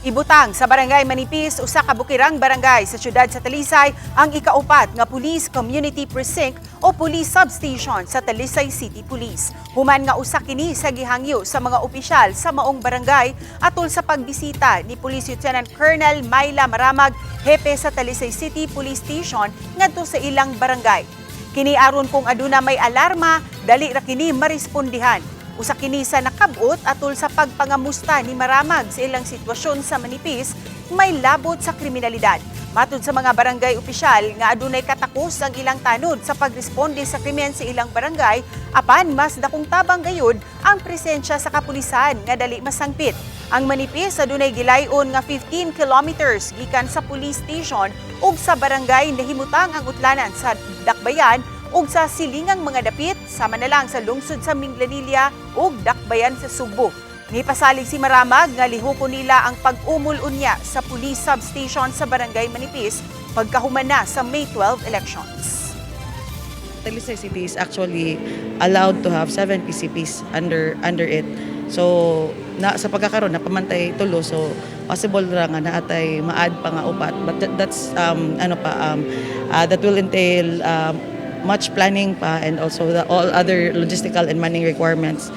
Ibutang sa Barangay Manipis, usa ka bukirang barangay sa siyudad sa Talisay ang ikaupat nga Police Community Precinct o Police Substation sa Talisay City Police. Human nga usa kini sa gihangyo sa mga opisyal sa maong barangay atol sa pagbisita ni Police Lieutenant Colonel Myla Maramag, hepe sa Talisay City Police Station ngadto sa ilang barangay. Kini aron kung aduna may alarma, dali ra kini marespondihan. Usa kini sa nakabot atol sa pagpangamusta ni Maramag sa ilang sitwasyon sa Manipis may labot sa kriminalidad. Matud sa mga barangay opisyal nga adunay katakos ang ilang tanod sa pagresponde sa krimen sa ilang barangay, apan mas dakong tabang gayud ang presensya sa kapulisan nga dali masangpit. Ang Manipis adunay gilayon nga 15 kilometers gikan sa police station ug sa barangay nahimutang ang utlanan sa Dakbayan ug sa silingang mga dapit sama na lang sa lungsod sa Minglanilla ug Dakbayan sa Subo. Nipasalig si Maramag nga lihuko nila ang pag-umol unya sa police substation sa Barangay Manipis pagkahuman na sa May 12 elections. Talisay City is actually allowed to have seven PCPs under under it. So na sa pagkakaroon napamantay tulo so possible ra nga naatay ma-add pa nga upat but that, that's um ano pa um uh, that will entail um, much planning pa and also the all other logistical and manning requirements